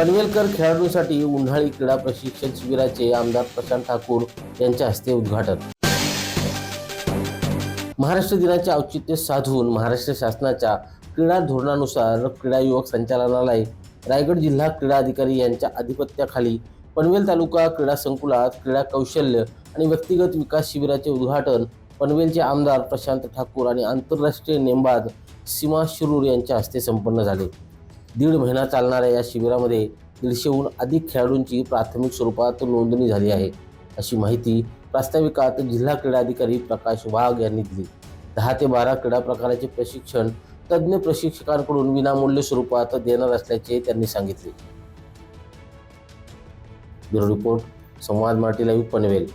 पनवेलकर खेळाडूंसाठी उन्हाळी क्रीडा प्रशिक्षण शिबिराचे आमदार प्रशांत ठाकूर यांच्या हस्ते उद्घाटन. महाराष्ट्र दिनाचे औचित्य साधून महाराष्ट्र शासनाच्या क्रीडा धोरणानुसार क्रीडा युवक संचालनालय रायगड जिल्हा क्रीडा अधिकारी यांच्या अधिपत्याखाली पनवेल तालुका क्रीडा संकुलात क्रीडा कौशल्य आणि व्यक्तिगत विकास शिबिराचे उद्घाटन पनवेलचे आमदार प्रशांत ठाकूर आणि आंतरराष्ट्रीय नेमबाज सीमा शिरूर यांच्या हस्ते संपन्न झाले. दीड महिना चालणाऱ्या या शिबिरामध्ये दीडशेहून अधिक खेळाडूंची प्राथमिक स्वरूपात नोंदणी झाली आहे. अशी माहिती प्रास्ताविकात जिल्हा क्रीडा अधिकारी प्रकाश वाघ यांनी दिली. दहा ते बारा क्रीडा प्रकाराचे प्रशिक्षण तज्ज्ञ प्रशिक्षकांकडून विनामूल्य स्वरूपात देणार असल्याचे त्यांनी सांगितले. Bureau report Samvad Marathi live Panvel.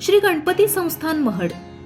Shri Ganpati संस्थान महड.